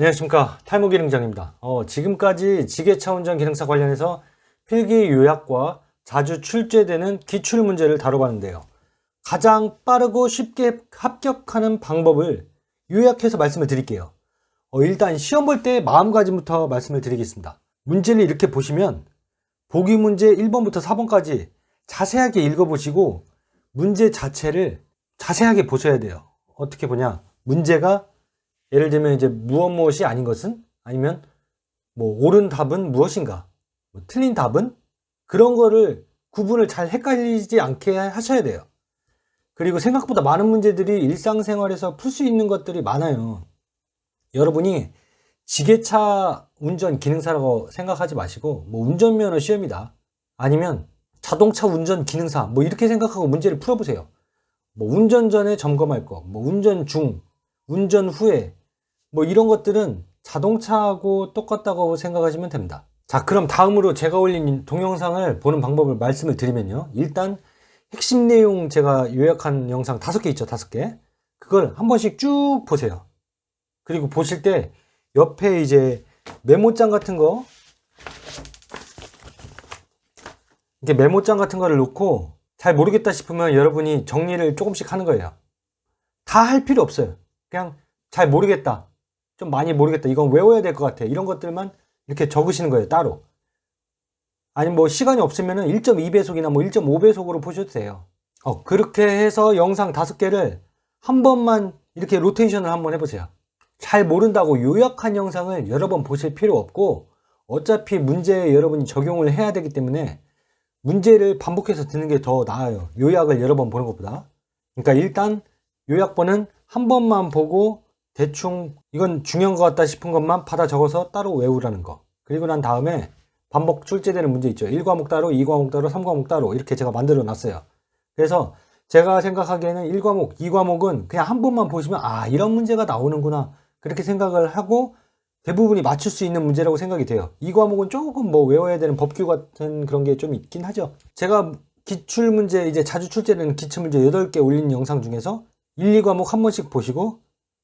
안녕하십니까. 탈모 기능장입니다. 어, 지금까지 지게차 운전 기능사 관련해서 필기 요약과 자주 출제되는 기출 문제를 다뤄봤는데요. 가장 빠르고 쉽게 합격하는 방법을 요약해서 말씀을 드릴게요. 어, 일단 시험 볼 때 마음가짐부터 말씀을 드리겠습니다. 문제를 이렇게 보시면 보기 문제 1번부터 4번까지 자세하게 읽어보시고 문제 자체를 자세하게 보셔야 돼요. 어떻게 보냐? 문제가 예를 들면 이제 무엇 무엇이 아닌 것은 아니면 뭐 옳은 답은 무엇인가 뭐 틀린 답은 그런 거를 구분을 잘 헷갈리지 않게 하셔야 돼요. 그리고 생각보다 많은 문제들이 일상생활에서 풀 수 있는 것들이 많아요. 여러분이 지게차 운전 기능사라고 생각하지 마시고 뭐 운전면허 시험이다 아니면 자동차 운전 기능사 뭐 이렇게 생각하고 문제를 풀어보세요. 뭐 운전 전에 점검할 거, 뭐 운전 중, 운전 후에 뭐 이런 것들은 자동차하고 똑같다고 생각하시면 됩니다. 자, 그럼 다음으로 제가 올린 동영상을 보는 방법을 말씀을 드리면요. 일단 핵심 내용 제가 요약한 영상 다섯 개 있죠, 다섯 개. 그걸 한 번씩 쭉 보세요. 그리고 보실 때 옆에 이제 메모장 같은 거 이렇게 메모장 같은 거를 놓고 잘 모르겠다 싶으면 여러분이 정리를 조금씩 하는 거예요. 다 할 필요 없어요. 그냥 잘 모르겠다. 좀 많이 모르겠다. 이건 외워야 될 것 같아. 이런 것들만 이렇게 적으시는 거예요. 따로. 아니면 뭐 시간이 없으면은 1.2배속이나 뭐 1.5배속으로 보셔도 돼요. 어, 그렇게 해서 영상 다섯 개를 한 번만 이렇게 로테이션을 한번 해보세요. 잘 모른다고 요약한 영상을 여러 번 보실 필요 없고 어차피 문제에 여러분이 적용을 해야 되기 때문에 문제를 반복해서 듣는 게 더 나아요. 요약을 여러 번 보는 것보다. 그러니까 일단 요약본은 한 번만 보고 대충 이건 중요한 것 같다 싶은 것만 받아 적어서 따로 외우라는 거. 그리고 난 다음에 반복 출제되는 문제 있죠. 1과목 따로, 2과목 따로, 3과목 따로 이렇게 제가 만들어 놨어요. 그래서 제가 생각하기에는 1과목, 2과목은 그냥 한 번만 보시면 아, 이런 문제가 나오는구나. 그렇게 생각을 하고 대부분이 맞출 수 있는 문제라고 생각이 돼요. 이 과목은 조금 뭐 외워야 되는 법규 같은 그런 게 좀 있긴 하죠. 제가 기출 문제 이제 자주 출제되는 기출 문제 8개 올린 영상 중에서 1, 2과목 한 번씩 보시고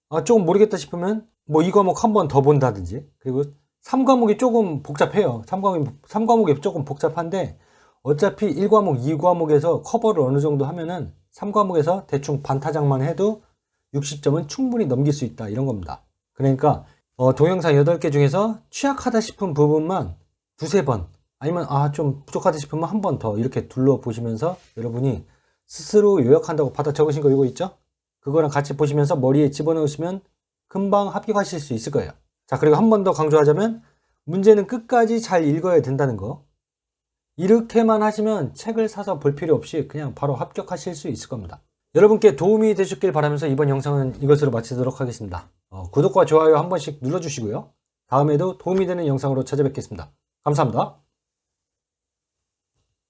아, 조금 모르겠다 싶으면 뭐 이 과목 한 번 더 본다든지 그리고 3과목이 조금 복잡해요. 3과목이 3과목이 조금 복잡한데 어차피 1과목, 2과목에서 커버를 어느 정도 하면은 3과목에서 대충 반타작만 해도 60점은 충분히 넘길 수 있다 이런 겁니다. 그러니까 어, 동영상 8개 중에서 취약하다 싶은 부분만 두세 번 아니면 아 좀 부족하다 싶으면 한 번 더 이렇게 둘러보시면서 여러분이 스스로 요약한다고 받아 적으신 거 이거 있죠? 그거랑 같이 보시면서 머리에 집어넣으시면 금방 합격하실 수 있을 거예요. 자 그리고 한 번 더 강조하자면 문제는 끝까지 잘 읽어야 된다는 거 이렇게만 하시면 책을 사서 볼 필요 없이 그냥 바로 합격하실 수 있을 겁니다. 여러분께 도움이 되셨길 바라면서 이번 영상은 이것으로 마치도록 하겠습니다. 어, 구독과 좋아요 한 번씩 눌러주시고요. 다음에도 도움이 되는 영상으로 찾아뵙겠습니다. 감사합니다.